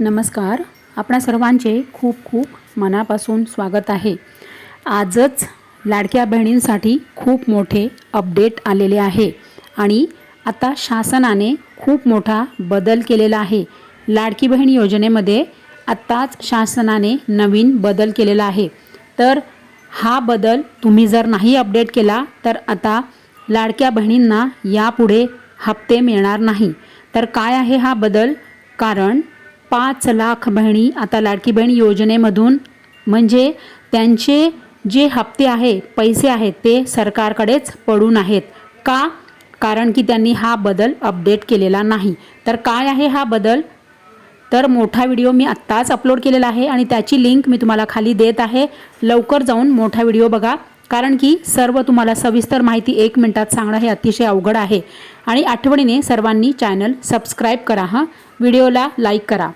नमस्कार. आपणा सर्वांचे खूप खूप मनापासून स्वागत आहे. आजच लाडक्या बहिणींसाठी खूप मोठे अपडेट आलेले आहे आणि आता शासनाने खूप मोठा बदल केलेला आहे. लाडकी बहीण योजनेमध्ये आत्ताच शासनाने नवीन बदल केलेला आहे. तर हा बदल तुम्ही जर नाही अपडेट केला तर आता लाडक्या बहिणींना यापुढे हप्ते मिळणार नाही. तर काय आहे हा बदल? कारण पाच लाख बहिणी आता लाडकी बहीण योजनेमधून म्हणजे त्यांचे जे हप्ते आहे पैसे आहेत ते सरकारकडेच पडून आहेत. का? कारण की त्यांनी हा बदल अपडेट केलेला नाही. तर काय आहे हा बदल? तर मोठा व्हिडिओ मी आत्ताच अपलोड केलेला आहे आणि त्याची लिंक मी तुम्हाला खाली देत आहे. लवकर जाऊन मोठा व्हिडिओ बघा. कारण की सर्व तुम्हाला सविस्तर माहिती एक मिनटात सांगणं हे अतिशय अवघड आहे. आणि आठवणीने सर्वांनी चॅनल सबस्क्राईब करा हां. व्हिडिओला लाईक करा.